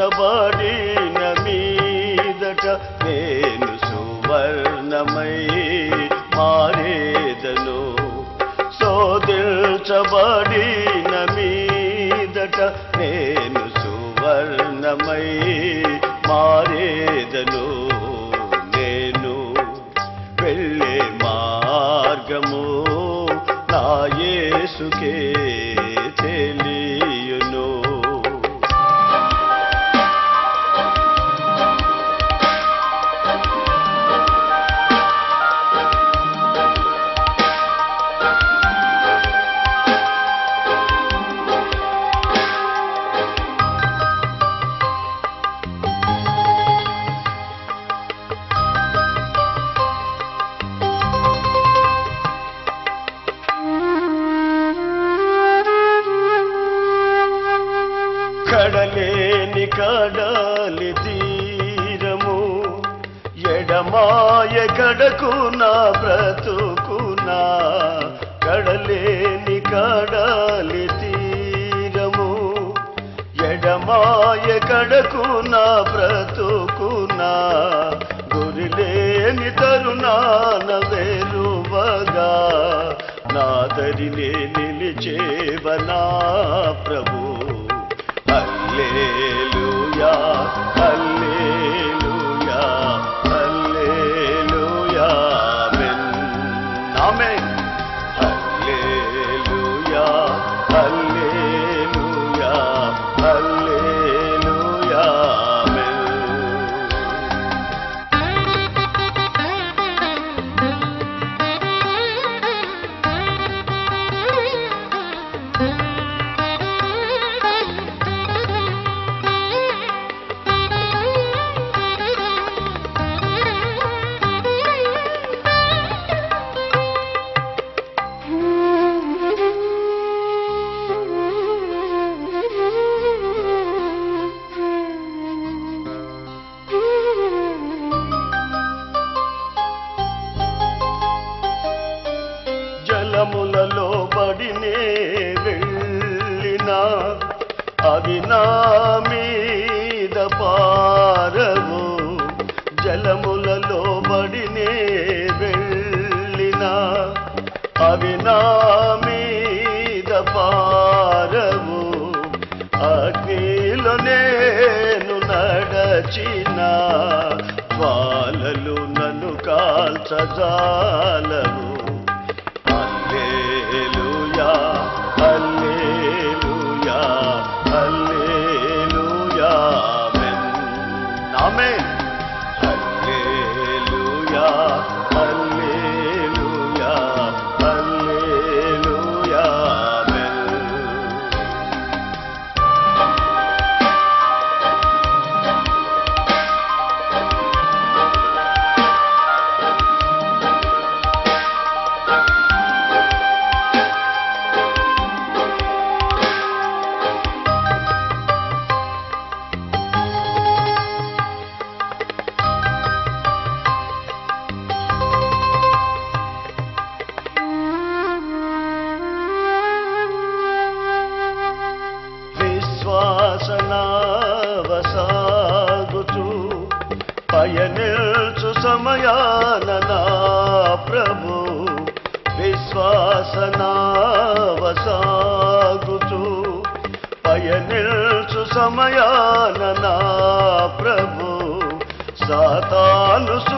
శోధించబడిన మీదట నేను సువర్ణమై మారేదను. శోధించబడిన మీదట నేను సువర్ణమై మారేదను. నేను వెళ్ళే మార్గము నా కడాలి తీరము. ఎడమాయ కడకునా బ్రతుకునా కడలేని కడాలి తీరము. ఎడమాయ కడకునా బ్రతుకునా గురిలేని తరుణాన వేరువగా నాదరినే నిలిచేవనా ప్రభు. జలములలో పడినే వెళ్ళినా అవి నా మీద పారవు. జలములలో పడినే వెళ్ళినా అవి నా మీద పారవు. అగ్నిలో నేను నడచిన జ్వాలలు నన్ను కాల్చజాలవు. Amen. పయనిల్చు సమయాన నా ప్రభు. విశ్వాసనావసాగుచు. పయనిల్చు సమయాన నా ప్రభు. సాతాను